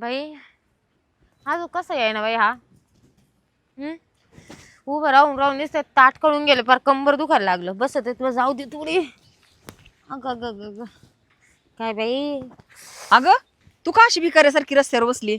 बाई अजून कसं आहे ना बाई हा? हम्म? उभं राहून राहून नुसतं ताट कळून गेलं फार कंबर दुखायला लागलं. बस ते तुला जाऊ दे थोडी. अग ग ग ग काय बाई? अगं तू का अशी भिकाऱ्यासारखी रस्त्यावर बसली?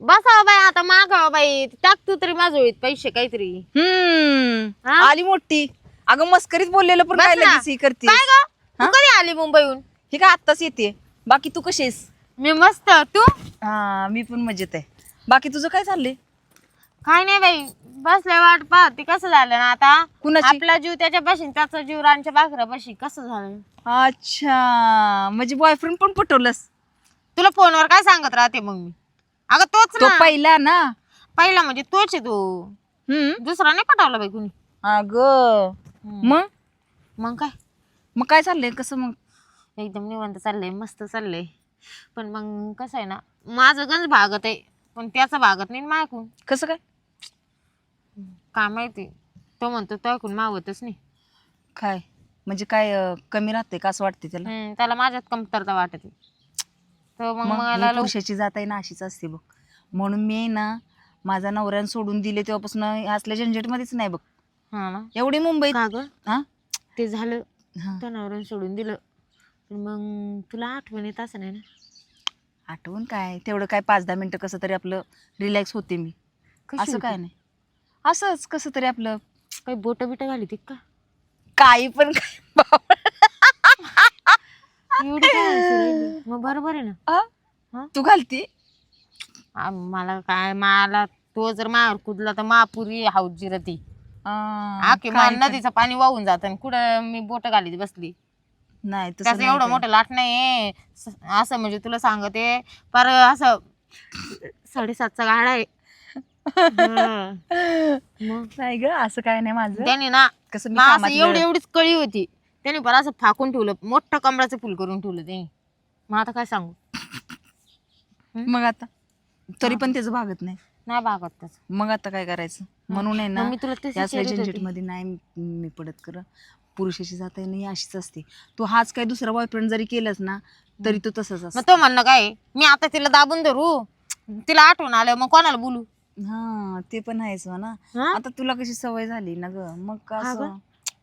बसा बाई आता मागावा बाई. टाक तू तरी माझं पैसे काहीतरी. हम्म हा? आली मोठी. अगं मस्करीत बोललेलं पण बस काय ना. लगेच ही करते काय ग? तू कधी आली मुंबईहून? ही काय आत्ताच येते. बाकी तू कशी आहेस? मी मस्त. तू? हा मी पण मजेत आहे. बाकी तुझं काय चाललंय? काय नाही बाई बसले वाट पाहत. ते कसं झालं ना आता? कुणाची? आपला जीव त्याच्या पाशी त्याचा जीव रांच्या बाकरा पाशी कसं झालं? अच्छा म्हणजे बॉयफ्रेंड पण पटवलंस? तुला फोनवर काय सांगत राहते मग मी? अगं तोच तो ना. पहिला ना? पहिला म्हणजे तोच आहे तू. हम्म? दुसरा नाही पटावला बाई कुणी. अगं मग? मग काय? मग काय चाललंय? कसं मग? एकदम निवांत चाललंय मस्त चाललंय. पण मग कसं आहे ना माझं गंज भागत आहे पण त्याचा भागत नाही मायकून कसं काय? काय माहिती? तो म्हणतो तो ऐकून मावतच नाही. काय? म्हणजे काय अं, कमी राहते का असं वाटते त्याला? हम्म, त्याला माझ्यात कमतरता वाटत तो मग मग मला लव- पुरुषाची जात आहे ना अशीच असते बघ. म्हणून मी ना माझा नवऱ्यानं सोडून दिले तेव्हापासून असल्या झंझटमध्येच नाही बघ. हा ना. एवढी मुंबईत का ग? हा? ते झालं. हा. तणावरून सोडून दिलं. मग तुला आठवण येत असं नाही ना? आठवण काय? तेवढं काय पाच दहा मिनिटं कसं तरी आपलं रिलॅक्स होते मी. कशी असं होती? काय नाही. असंच कसं तरी आपलं काही बोट बिट घाली ती का? काही पण काय एवढी काय हसू राहिली? मग बरोबर आहे ना? हा? तू घालती? आ, मला काय मला तो जर मायावर कुदला तर महापुरी हाऊस जिरती नदीचं पाणी वाहून जात आणि कुठं मी बोट घालीत बसली? नाही तसं त्याचं नाही एवढं काय. मोठं लाट नाही स- असं म्हणजे तुला सांगते पर असं साडेसातचा गाडा आहे. हं. मग? नाही ग असं काय नाही माझं. त्याने ना कसं मी मग असं कामात एवढी वेळ- एवढीच कळी होती. त्याने पर असं फाकून ठेवलं मोठं कमळाचं फुल करून ठेवलं त्याने. मग आता काय सांगू? मग आता? तरी पण त्याचं भागत नाही. नाही भागत त्याचं. मग आता काय करायचं? म्हणून आहे ना मग मी तुला विचारत होती. मध्ये नाही मी पडत कर पुरुषाची जात आहे ना ही अशीच असते. तू हाच काय दुसरा बॉयफ्रेंड जरी केलास ना तरी तू तसंच मग असत. तो म्हणणं काय? मी आता तिला दाबून धरू? तिला आठवण आलं मग कोणाला बोलू? हा ते पण आहेच ना हा? आता तुला कशी सवय झाली ना ग? मग का हा असं? गं?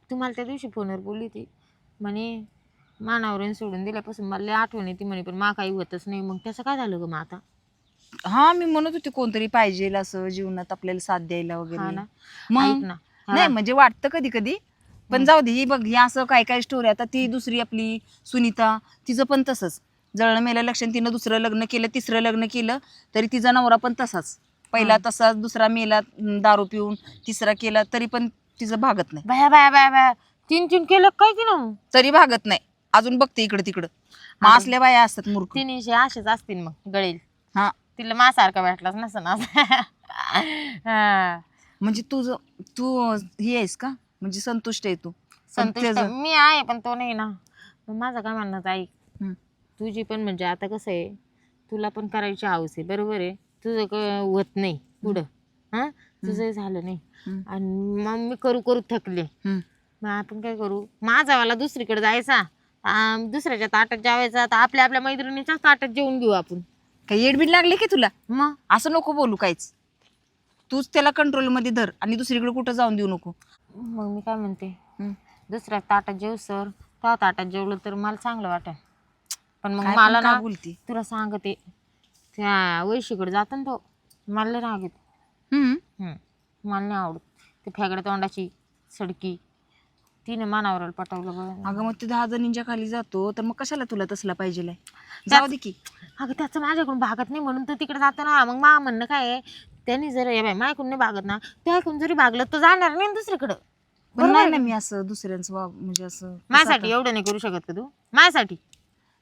तुम्हाला त्या दिवशी फोनवर बोलली होती. म्हणे मानावरून सोडून दिल्यापासून मला लय आठवण येते म्हणे पण मा काही होतच नाही. मग त्याचं काय झालं ग मग आता? हा मी म्हणत होते कोणतरी पाहिजे असं जीवनात आपल्याला साथ द्यायला हा वगैरे. ना. ऐक मग ना नाही म्हणजे वाटतं कधी कधी पण जाऊ दे ही बघ ही असं काय काय स्टोरी आता ती दुसरी आपली सुनीता तिचं पण तसंच. जळण मेल्या लक्षण तिनं दुसरं लग्न केलं तिसरं लग्न केलं तरी तिचा नवरा पण तसाच. पहिला तसाच दुसरा मेला अं, दारू पिऊन तिसरा केला तरी पण तिचं भागत नाही. बाया बाया बाया बाया तीन तीन केलं काय की ना तरी भागत नाही. अजून बघते इकडं तिकडं. मग असल्या बाया असतात मूर्ख. तिन्हीशे असेच असतील मग गळेल. हा. तिला मासारखा भेटलाच नसं ना म्हणजे तुझं तू हे आहेस का? म्हणजे संतुष्ट आहे तू. पण संतुष्ट त्याचं- मी आहे पण तो नाही ना. मग माझं काय म्हणणं आहे, ऐक. तुझी पण म्हणजे आता कसं आहे तुला पण करायची हौस आहे बरोबर आहे? तुझं क- होत नाही पुढं. हा? तुझं झालं नाही. आणि मग मी करू करू थकले. मग आपण काय करू? माझावाला दुसरीकडे जायचा. आम, दुसऱ्याच्या ताटात जेवायचा. तर आपल्या आपल्या मैत्रिणीच्याच ताटात जेवून घेऊ आपण. काही येडबीड लागले की तुला? मग? असं नको बोलू काहीच. तूच त्याला कंट्रोलमध्ये धर आणि दुसरीकडे कुठं जाऊन देऊ नको. मग मी काय म्हणते? हं. दुसऱ्या ताटात जेव सर. त्या ताटात जेवलं तर मला चांगलं वाटेल. पण मग काय मला ना बोलती? तुला सांगते. त्या वैशीकडे जातो ना तो. मला लय राग येतो. हम्म. हं. मला नाही आवडत. ते फेगड्या तोंडाची सडकी. तिने मानावराला पटवलं बघ अगं मग ते दहा जणींच्या खाली जातो तर मग कशाला तुला तसला पाहिजे जाऊ दे की. अगं त्याचं माझ्याकडून भागत नाही म्हणून तो तिकडे जातो ना. मग मा म्हणणं काय आहे? त्यांनी जर या बाई माझ्याकडून नाही भागत ना. ते ऐकून जरी भागलं तर जाणार नाही ना दुसरीकडं. पण नाही ना मी असं दुसऱ्यांचं वा- म्हणजे असं माझ्यासाठी एवढं नाही करू शकत का तू? माझ्यासाठी.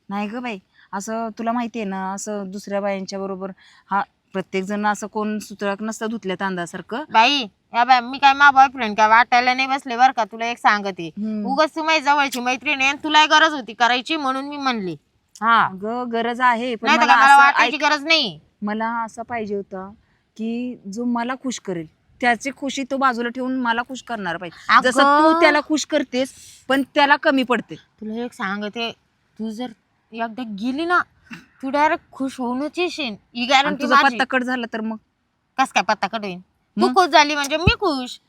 नाही ग बाई. असं तुला माहिती आहे ना असं दुसऱ्या बायांच्या बरोबर हा प्रत्येक जण असं कोण सुतळाक नसतं धुतल्या तांदळासारखं बाई या बाई मी काय मा बॉयफ्रेंड काय वाटायला नाही बसले बरं का? तुला एक सांगते. उगाच तू माझी जवळची मैत्रीण आहे आणि तुला गरज होती करायची म्हणून मी म्हणली. हा. अगं गरज आहे पण नाही तर मला असं वाटायची ऐक- गरज नाही? मला असं पाहिजे होता की जो मला खुश करेल. त्याची खुशी तो बाजूला ठेवून मला खुश करणार पाहिजे अगं. जसं तू त्याला खुश करतेस पण त्याला कमी पडते. तुला एक सांगते तू जर एकदा गेली ना तू डायरेक्ट खुश होऊनच येशील. ही आणि गॅरंटी तुझा माझी. पत्ता कट झाला तर मग? कस काय पत्ता होईल तू खुश झाली म्हणजे मी खुश.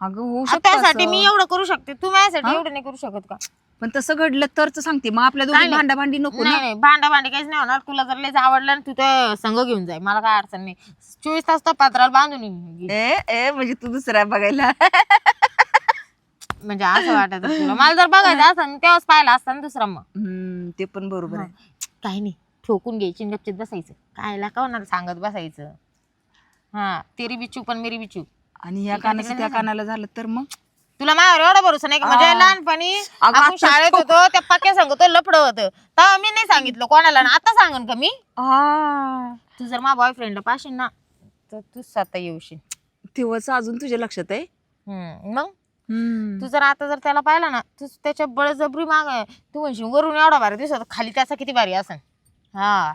अगं होऊ शकतं त्यासाठी असं. मी एवढं करू शकते. तू माझ्यासाठी एवढं नाही करू शकत का? पण तसं घडलं तरच सांगते. मग आपल्या दोघी नाही. भांडा भांडी नको नाही ना. नाही भांडा भांडी काहीच नाही होणार. तुला जर लयच आवडलं ना तू ते संघ घेऊन जाय. मला काय अडचण नाही. चोवीस तास तर पत्राला बांधून येईन. ए ए म्हणजे तू दुसऱ्या बघायला. म्हणजे असं वाटत तुला. मला जर बघायचं असं ना, तेव्हाच पाहिलं असतं ना दुसरा मग. हम्म, ते पण बरोबर आहे. काही नाही. ठोकून घ्यायची आणि गपचित बसायचं. कायला का होणार सांगत बसायचं? हा तेरी बिचू पण मेरी बिचू. आणि ह्या कानाचं त्या कानाला झालं तर मग? तुला माझ्यावर एवढा भरोसा नाही का? म्हणजे लहानपणी अगं, आपण आता शाळेत होतो त्या पक्या सांगतो लपड होतं. तेव्हा मी नाही सांगितलं कोणाला ना आता सांगन का मी? तू जर माझ्या बॉयफ्रेंडला पाशील ना तर तू स्वतः येऊशील. तेव्हाच अजून तुझ्या लक्षात आहे? हम्म, मग. तू जर आता जर त्याला पाहिला ना तू त्याच्या बळजबरी माग तू म्हणशील वरून एवढा भारी दिसत खाली त्याचा किती भारी असन. हा.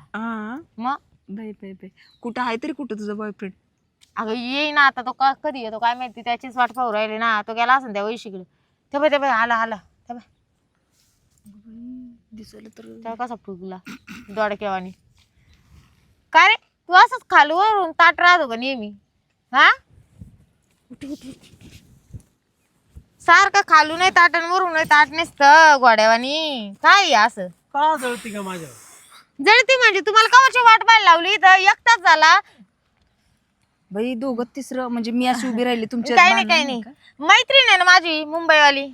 मग? बाई बाई बाई. कुठं आहे तरी कुठं तुझा बॉयफ्रेंड अगं येई ना आता तो का कधी येतो काय माहिती त्याचीच वाट पाहू राहिली ना तो गेला असेल त्या वैशीकडे. ते बाय ते बाय आला आला. ते बाय दिसलं तर त्या कसा फुगला? दोडक्यावानी. काय रे तू असंच खालूवरून ताट राहतो का नेहमी? हा? उठ, उठ, उठ. सारखं खालू नाही ताट आणि वरून नाही ताट नसतं घोड्यावानी. काय आहे असं? का जळती का माझ्या जळती म्हणजे तुम्हाला कवाची वाट पाहायला लावली तर एकटाच झाला बाई दोघं तिसरं म्हणजे मी अशी उभी राहिली तुमच्या काही नाही काही नाही. मैत्रीण आहे ना माझी मुंबईवाली.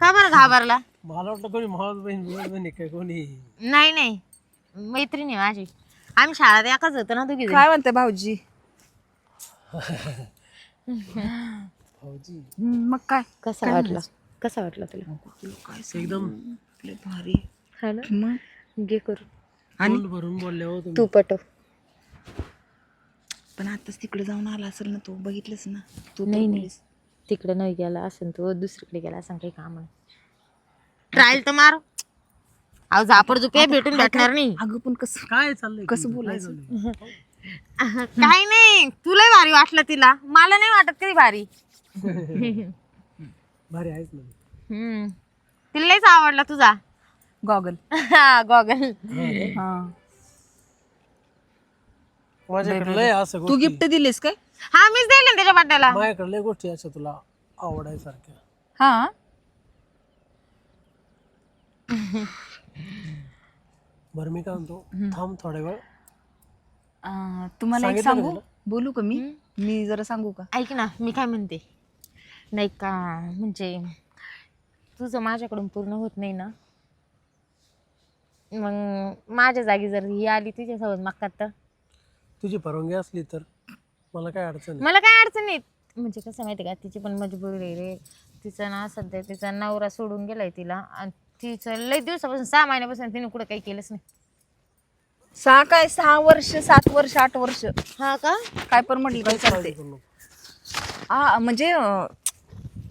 का बरं घाबरला? मला वाटलं कोणी मावस बहीण बिवस बहीण आहे काय कोणी? नाही नाही. मैत्रीण आहे माझी. आम्ही शाळेत एकाच होतो ना दोघी काय म्हणते भाऊजी? भाऊजी. हम्म, मग काय? कसा वाटला? कसा वाटला तुला? काय एकदम भारी. हा ना? मग? घे करू तोंड भरून बोलले हो तुम्ही. तू पटव. पण आताच तिकडे जाऊन आला असेल ना तो बघितलंस ना? तू तर नाही नाही. बोललीस. तिकडे नाही गेला असेल तो दुसरीकडे गेला असं काही काम. आहे ट्रायल तर मार. अहो झापड झुपे भेटून भेटणार नाही. अगं पण कसं काय चाललंय? कसं? बोलायचं? काय नाही. तुला भारी वाटलं तिला. मला नाही वाटत कधी भारी. भारी आहेच ना. हम्म. तिला लयच आवडला तुझा. गॉगल गॉगल हा. माझ्याकडे लय असं तू गोष्टी. गिफ्ट दिलीस काय? हा मीच दिले त्याच्या बड्डेला माझ्याकडे लय गोष्टी अशा तुला आवडायसारख्या. हा. बरं मी काय म्हणतो थांब थोड्या वेळ. अं, तुम्हाला एक सांगितलं का सांगू? तुला? बोलू का मी? मी जरा सांगू का? ऐक ना मी काय म्हणते? नाही का म्हणजे तुझं माझ्याकडून पूर्ण होत नाही ना? मग माझ्या जागी जर ही आली तुझ्यासोबत मागतात तर? तुझी परवानगी असली तर मला काय अडचण नाही मला काय अडचण नाही. म्हणजे कसं माहिती का तिची पण मजबुरी आहे रे. तिचं ना सध्या तिचा नवरा सोडून गेलाय तिला आणि तिचं लई दिवसापासून सहा महिन्यापासून तिने कुठं काही केलंच नाही. सहा काय? सहा वर्ष सात वर्ष आठ वर्ष. हा का? काय पण म्हटलं तरी चालते करू नको. हा म्हणजे अं,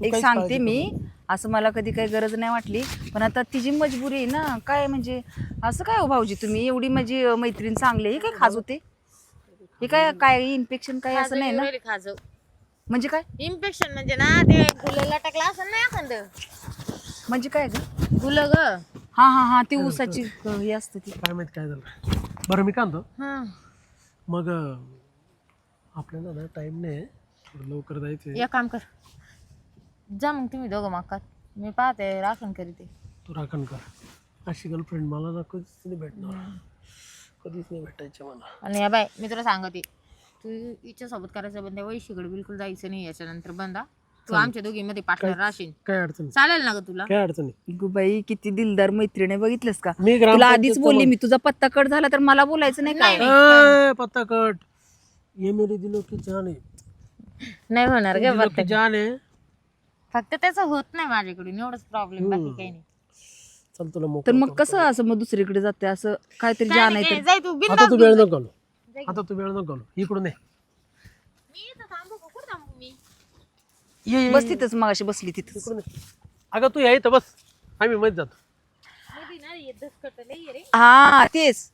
एक काहीच सांगते काळजी मी. असं मला कधी काही गरज नाही वाटली पण आता तिची मजबुरी आहे ना. काय म्हणजे असं काय हो भाऊजी तुम्ही? एवढी माझी अं, मैत्रीण चांगली आहे हे काय खाज होते? हे काय काय इन्फेक्शन काय असं नाही ना? खाजव म्हणजे काय? इन्फेक्शन म्हणजे ना ते गुलं लटकलं असं नाही एखादं? म्हणजे काय ग? गुलं ग? हा हा हा ती ऊसाची अं, हे असते ती. काय माहीत काय झालं. बरं मी काय म्हणतो? हा. मग अं, आपल्याला ना टाइम नाही आहे. थोडं लवकर जायचंय. एक काम कर. जा मग तुम्ही दोघं माकात मी पाहते राखण करीते. तू राखण कर. अशी गर्लफ्रेंड मला ना कधीच नाही भेटणार. कधीच नाही भेटायचं मला. आणि या बाय मी तुला सांगते तू हिच्यासोबत करायचं बंद वैशीकडे बिलकुल जायचं नाही याच्यानंतर बंदा तू आमच्या दोघींमध्ये पार्टनर राहशील काय अडचण नाही. चालेल ना ग तुला? काय अडचण नाही. गुबाई किती दिलदार मैत्रीण आहे बघितलंस का? मी तुला आधीच बोलली मी तुझा पत्ता कट झाला तर मला बोलायचं नाही काय? ए, पत्ता कट. ये मेरी दिलो की जान. है नाही होणार ग दिलो की जान. है फक्त त्याचं होत नाही माझ्याकडून एवढंच प्रॉब्लेम बाकी काही नाही. चल तुला तर मोकळं मग कसं असं मग दुसरीकडे जाते? असं काहीतरी जाण नाही, जाय तू आता बिनधास्त तू वेळ जा. नको घालू आता तू वेळ नको घालू इकडून ये. मी इथं थांबू का? कुठं थांबू मी? ये, ये बस तिथंच मग अशी बसली तिथंच. इकडून ये. अगं तू या इथं बस. आम्ही मध्ये जातो. मध्ये ना हे दसकट लई आहे रे. हा तेच.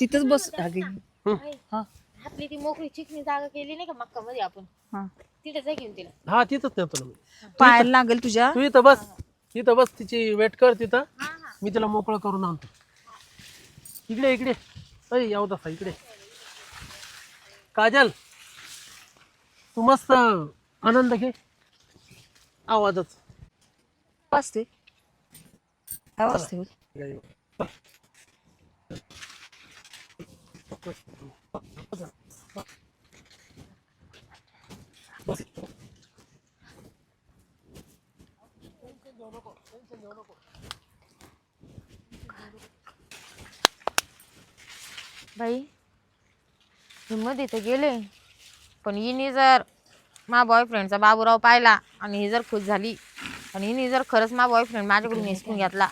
तिथंच बस. अगे आहे. हा. आपली ती मोकळी चिकनी जागा केली नाही का मक्का मध्ये आपण? हा. तिथे जा घेऊन तिला? हा तिथंच नेतो ना मी. पायाला लागेल तुझ्या. तू इथं बस. इथं बस तिची वेट कर तिथं. हा. मी तिला मोकळं करून आणतो. इकडे इकडे. अय याव तसा इकडे. काजल तू मस्त आनंद घे. आवाजच. वाजते वाजते बाई मध्ये तर गेले पण हिने जर मा बॉयफ्रेंडचा बाबूराव पाहिला आणि ही जर खुश झाली आणि हिने जर खरंच मा बॉयफ्रेंड माझ्याकडून हिसकून घेतला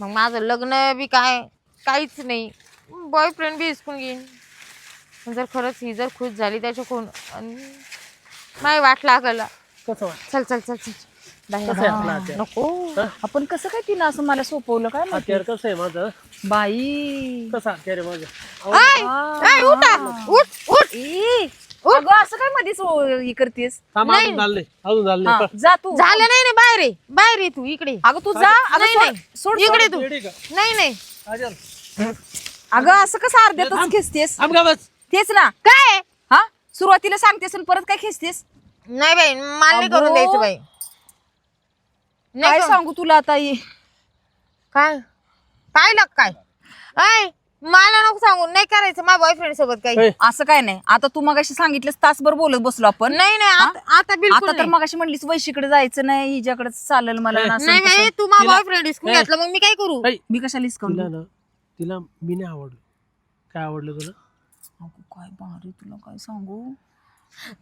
मग माझं लग्न बी काय काहीच नाही. बॉयफ्रेंड बी हिसकून घेईन. पण जर खरंच ही जर खुश झाली त्याच्याकडून आणि नाही वाट लागला. कसं चल चल चल चल. कसं आहे आपलं हत्यार? नको. आपण कसं काय तिनं असं मला सोपवलं? काय माहिती? हत्यार कसं आहे माझं? बाई. कसं हत्यार आहे माझं? ऐ, ऐ, उठा, उठ उठ. ई, अगं असं काय मध्येच ओ- हे करतेस? थांब अजून झालं नाही अजून झालं. हा, नाही जा तू. झालं नाही ना बाहेर आहे बाहेर आहे तू इकडे. अगं तू जा. अगं नाही. सोड- नाही सोड इकडे तू. रेडी का? नाही नाही. काजल अगं असं कसं अर्ध्यातच खेचतेस? थांब का बस. तेच ना. काय? हा? सुरुवातीला सांगतेस आणि परत काय खेचतेस? नाही बाई मला नाही करून अगो. द्यायचं बाई. काय करू- सांगू तुला आता हे? काय? काय लाग काय? ऐ मला नको सांगू नाही करायचं माझ्या बॉयफ्रेंड सोबत काही. असं काय नाही. आता तू मगाशी सांगितलंस तासभर बोलत बसलो आपण. नाही नाही आता आता बिलकुल आता तर नाही. मगाशी म्हणलीस वैशीकडे जायचं नाही हिच्याकडे चालेल मला ना असं नाही तसं. बाई तू माझा तिला- बॉयफ्रेंड हिसकून. घेतलं मग मी काय करू? ऐ, मी कशाला हिसकावली? तिला ना तिला मी नाही आवडलं. काय आवडलं तुला? अगं, काय भारी तुला काय सांगू?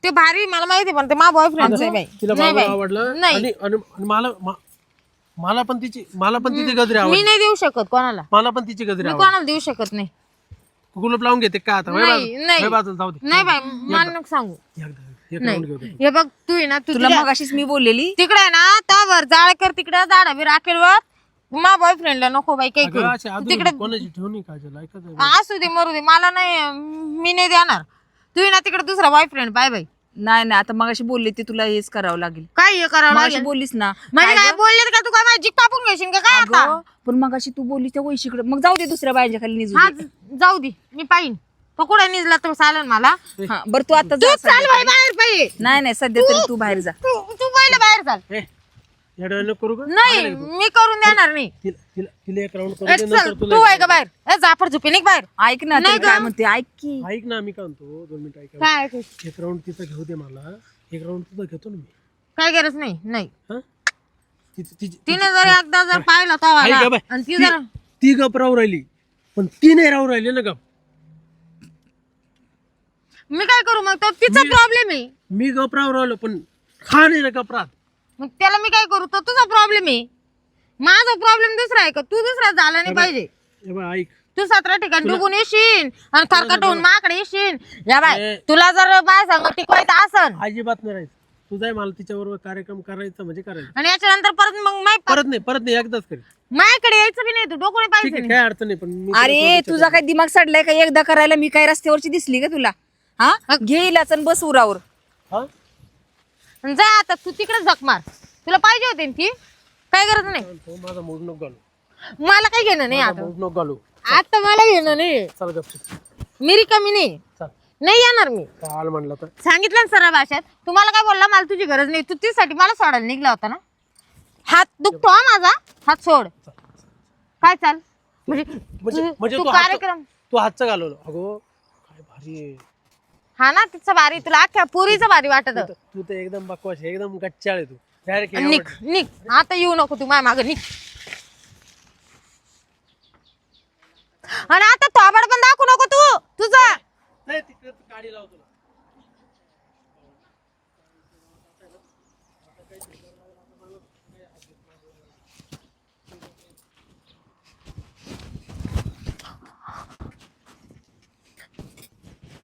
ते भारी मला माहिती आहे, पण ते माझा बॉयफ्रेंड आहे बाई. तिला नाही बाबा बाई. आवडलं नाही. आणि आणि आणि मला मा- मला पण तिची मला पण तिची गजरी मी नाही देऊ शकत कोणाला. मला पण तिची गजरी मी कोणाला देऊ शकत नाही. तू कुलूप लावून घेते का आता? वय नाही, बाजूला- नाही. वय बाजूला जाऊ दे. नाही बाई मला नको सांगू. एकदा एक राऊंड घेऊ दे. नाही हे बघ तू आहे ना तू तुला तुझ्या- मगाशीच मी बोललेली. तिकडे आहे ना त्यावर जाळ कर तिकडे झाडा बी राखेल वर. मा बॉयफ्रेंडला नको बाई काही अगं, करू. तिकडे कोणाची ठेवू नये काजल ऐकत आहे. असू दे मरू दे. मला नाही मी नाही देणार. तू ना तिकडे दुसरा बॉयफ्रेंड बाय बाई नाही नाही आता मगाशी बोलले ते तुला हेच करावं लागेल. काय हे करावं मगाशी लागेल? बोललीस ना. म्हणजे काय बोलले का? तू काय माझी जिक कापून घेशील का? काय आता? अगं, पण मगाशी तू बोलली त्या वैशीकडे मग जाऊ दे दुसऱ्या बायांच्या खाली निजू हा दे. जाऊ दे मी पाहिन. तो कुठे निजला तर चालेल मला? हा बरं तू आता तू जा चाल सध्या. बाई बाहेर पाहिजे नाही नाही सध्या तरी तू बाहेर जा. तू तू पहिले बाहेर चाल. ए, या डोळ्यानं करू का? नाही मी करून देणार नाही. तिला तिला तिला एक राऊंड करू ए, दे चल नंतर तुला तू आहे का बाहेर. ए जाफर झुपी निघ बाहेर. ऐक ना नाही तरी काय गं. म्हणते ऐक की. ऐक ना मी काय म्हणतो दोन मिनिटं ऐका. काय? एक राऊंड तिचा घेऊ दे मला. एक राऊंड तुझा घेतो ना मी. काय गरज नाही नाही. हा? तिची- तिची- तिने जर एकदा जर पाहिलं तो ऐक गं बाई. आणि ती ती- जर ती गप राहू राहिली. पण ती नाही राहू राहिली ना गप. मी काय करू मग? तो तिचा प्रॉब्लेम आहे. मी गप राहू राहिलो पण हा नाही ना गप राहत. मग त्याला मी काय करू? तो तुझा प्रॉब्लेम आहे. माझा प्रॉब्लेम दुसरा आहे का? तू दुसरा झाला नाही पाहिजे. ऐक. तू सतरा ठिकाणी डुबून येशील आणि खरकट होऊन माकडे येशील. या बाय ए. तुला जर बाय सांग टिकवायचं असन अजिबात नाही राहायचं. तुझा मला तिच्याबरोबर कार्यक्रम करायचा म्हणजे करायचा. आणि याच्यानंतर परत मग माय परत नाही परत नाही एकदाच करेल माझ्याकडे यायचं बी नाही तू डोकं नाही ठीक पाहिजे आहे काय अडचण नाही पण मी अरे तुझा काय दिमाग सडलाय का? एकदा करायला मी काय रस्त्यावरची दिसली का तुला? हा? घेईलाच आणि बस उरावर. हा? आणि जा आता तू तिकडे झक मार. तुला पाहिजे होते ना ती? काय गरज नाही. तो माझा मूड नको घालू. मला काही घेणं नाही आता. मूड नको घालू. आता मला घेणं नाही. चल गप मी रिकामी नाही. चल. नाही येणार मी. चाल म्हणलं तर. सांगितलं ना सरळ भाषेत तुम्हाला काय बोलला मला तुझी गरज नाही. तू तीसाठी मला सोडायला निघला होता ना. हात दुखतो हा माझा. हात सोड. काय चाल? म्हणजे म्हणजे तू- म्हणजे तू तू हात- कार्यक्रम तू हातचं घालवलं. अगो काय भारी आहे. हा ना तिचं भारी तुला अख्ख्या पुरीचं भारी वाटत. तू तर- तू तर एकदम बकवास आहे, एकदम गच्चाळ आहे तू. डायरेक्ट निघ निघ. आता येऊ नको तू माझ्या मागे निघ. आणि आता थोबड पण दाखवू नको तू तुझा. नाही तिकडे तू गाडी लावतो